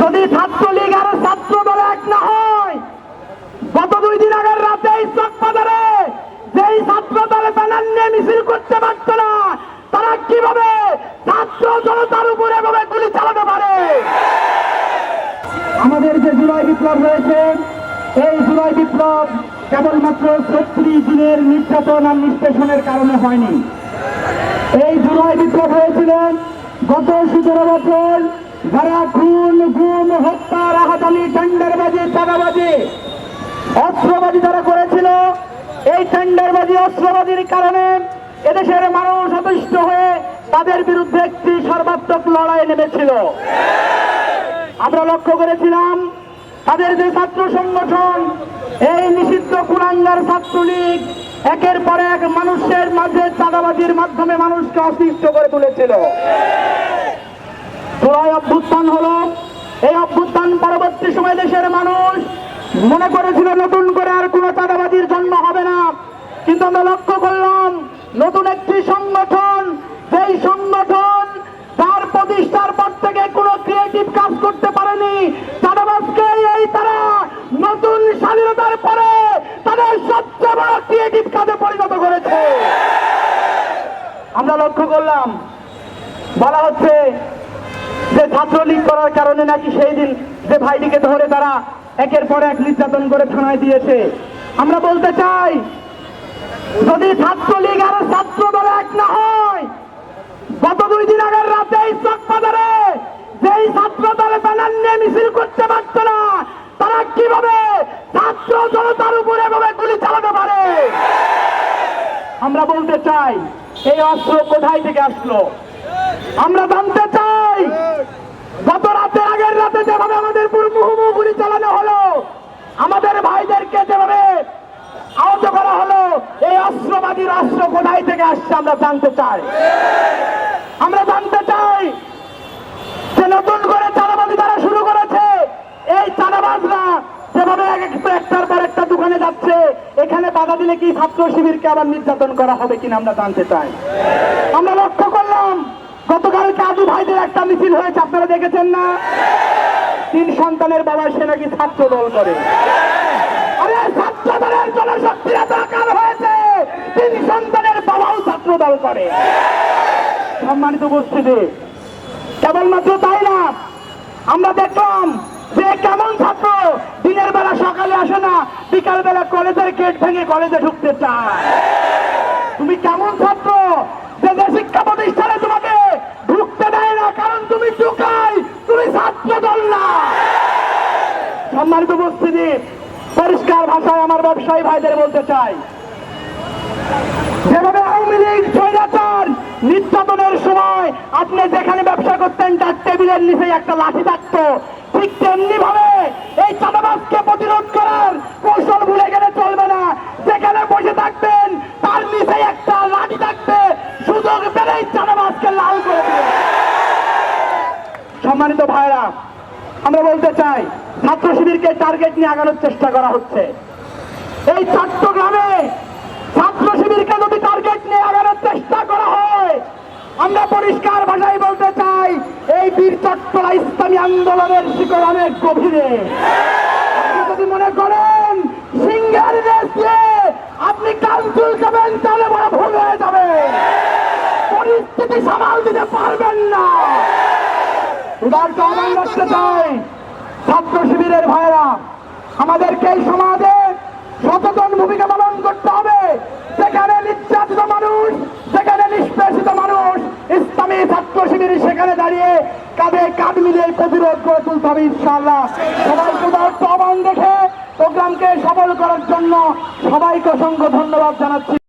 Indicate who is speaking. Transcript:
Speaker 1: যদি ছাত্রলীগ আর ছাত্র দল এক না হয়, গত দুই দিন আগের রাতে এই চকবাজারে যেই ছাত্র দলে ব্যানার নিয়ে মিছিল করতে পারত না, তারা কীভাবে ছাত্র জনতার উপরে এভাবে গুলি চালাতে পারে? আমাদের যে জুলাই বিপ্লব রয়েছে, এই জুলাই বিপ্লব কেবলমাত্র ছত্রিশ দিনের নির্যাতন আর নিষ্পেষণের কারণে হয়নি। এই জুলাই বিপ্লব হয়েছিলেন গত সতেরো বছর যারা খুন গুম হত্যা রাহাতালি টেন্ডারবাজি, চাঁদাবাজি, অস্ত্রবাজি যারা করেছিল, এই টেন্ডারবাজি, অস্ত্রবাজির কারণে এদেশের মানুষ অতিষ্ঠ হয়ে তাদের বিরুদ্ধে একটি সর্বাত্মক লড়াই নেমেছিল। আমরা লক্ষ্য করেছিলাম, তাদের যে ছাত্র সংগঠন, এই নিষিদ্ধ কুলাঙ্গার ছাত্রলীগ একের পর এক মানুষের মাঝে চাঁদাবাজির মাধ্যমে মানুষকে অতিষ্ঠ করে তুলেছিল। জুলাই অভ্যুত্থান হলো। এই অভ্যুত্থান পরবর্তী সময় দেশের মানুষ মনে করেছিল নতুন করে আর কোনো চাঁদাবাজির জন্ম হবে না। কিন্তু আমরা লক্ষ্য করলাম, নতুন একটি সংগঠন, যেই সংগঠন তার প্রতিষ্ঠার পর থেকে কোনো ক্রিয়েটিভ কাজ করতে পারেনি। চাঁদাবাজকে এই তারা নতুন স্বাধীনতার পরে তাদের সবচেয়ে বড় ক্রিয়েটিভ কাজে পরিণত করেছে। আমরা লক্ষ্য করলাম, বলা হচ্ছে যে ছাত্রলীগ করার কারণে নাকি সেই দিন যে ভাইটিকে ধরে তারা একের পর এক নির্যাতন করে থানায় দিয়েছে। আমরা বলতে চাই, যদি ছাত্রলীগ আর ছাত্র দল এক না হয়, গত দুই দিন আগের রাতে এই যেই ছাত্র দলে ব্যানার নিয়ে মিছিল করতে পারত না, তারা কীভাবে ছাত্র জনতার উপরে এভাবে গুলি চালাতে পারে? আমরা বলতে চাই, এই অস্ত্র কোথায় থেকে আসলো? আমরা জানতে চাই, গত রাতে, আগের রাতে যেভাবে আমাদের পুরো মুহুমুহু গুলি চালানো হলো, আমাদের ভাইদেরকে যেভাবে আহত করা হলো, এই অস্ত্রবাদী অস্ত্র কোথায় থেকে আসছে আমরা জানতে চাই। আমরা জানতে চাই যে নতুন করে চাঁদাবাজি তারা শুরু করেছে, এই চাঁদাবাজরা যেভাবে এক একটা একটার পর একটা দোকানে যাচ্ছে, এখানে বাধা দিলে কি ছাত্র শিবিরকে আবার নির্যাতন করা হবে কিনা আমরা জানতে চাই। আমরা লক্ষ্য গতকালকে আদু ভাইদের একটা মিছিল হয়েছে, আপনারা দেখেছেন না? তিন সন্তানের বাবা সে নাকি ছাত্র দল করে। আরে হয়েছে, তিন সন্তানের ছাত্র করে। কেবলমাত্র তাই না? আমরা দেখলাম যে কেমন দিনের বেলা সকালে আসে না বিকাল বেলা কলেজের গেট ভেঙে কলেজে ঢুকতে চায় তুমি কেমন ছাত্র যে যে শিক্ষা প্রতিষ্ঠানে তোমাকে ঢুকতে দেয় না কারণ তুমি ঢুকাই তুমি ছাত্র দল না সম্মানিত উপস্থিতি, পরিষ্কার ভাষায় আমার ব্যবসায়ী ভাইদের বলতে চাই। যেভাবে আওয়ামী লীগ স্বৈরাচার নির্যাতনের সময় আপনি যেখানে ব্যবসা করতেন, তার টেবিলের নিচে একটা লাঠি থাকতো, ঠিক তেমনি ভাবে এই চাঁদাবাজকে প্রতিরোধ করার কৌশল ভুলে গেলে চলবে না। যেখানে বসে থাকবেন তার নিচে একটা লাঠি থাকবে সুযোগ পেলেই চাঁদাবাজকে লাল করে সম্মানিত ভাইরা আমরা বলতে চাই, ছাত্র শিবিরকে টার্গেট নিয়ে আগানোর চেষ্টা করা হচ্ছে। এই চট্টগ্রামে ছাত্র শিবিরকে যদি টার্গেট নিয়ে আগানোর চেষ্টা করা হয়, আমরা পরিষ্কার ভাষায় বলতে চাই, এই বীর চট্টলা ইসলামী আন্দোলনের শিকড় অনেক গভীরে। যদি মনে করেন, সিঙ্গার আপনি কাল চুলকাবেন তাহলে বড় ভুল হয়ে যাবে। পরিস্থিতি সামাল দিতে পারবেন না। তো আহ্বান রাখতে চাই ছাত্র শিবিরের ভাইরা আমাদেরকে এই সমাজে সচেতন ভূমিকা পালন করতে হবে। সেখানে নির্যাতিত মানুষ সেখানে নিষ্পেষিত মানুষ, ইসলামী ছাত্র শিবির সেখানে দাঁড়িয়ে কাঁধে কাঁধ মিলিয়ে প্রতিরোধ করে তুলতে হবে ইনশাআল্লাহ। সবাইকে উদাহরণ আহ্বান দেখে প্রোগ্রামকে সফল করার জন্য সবাইকে অসংখ্য ধন্যবাদ জানাচ্ছি।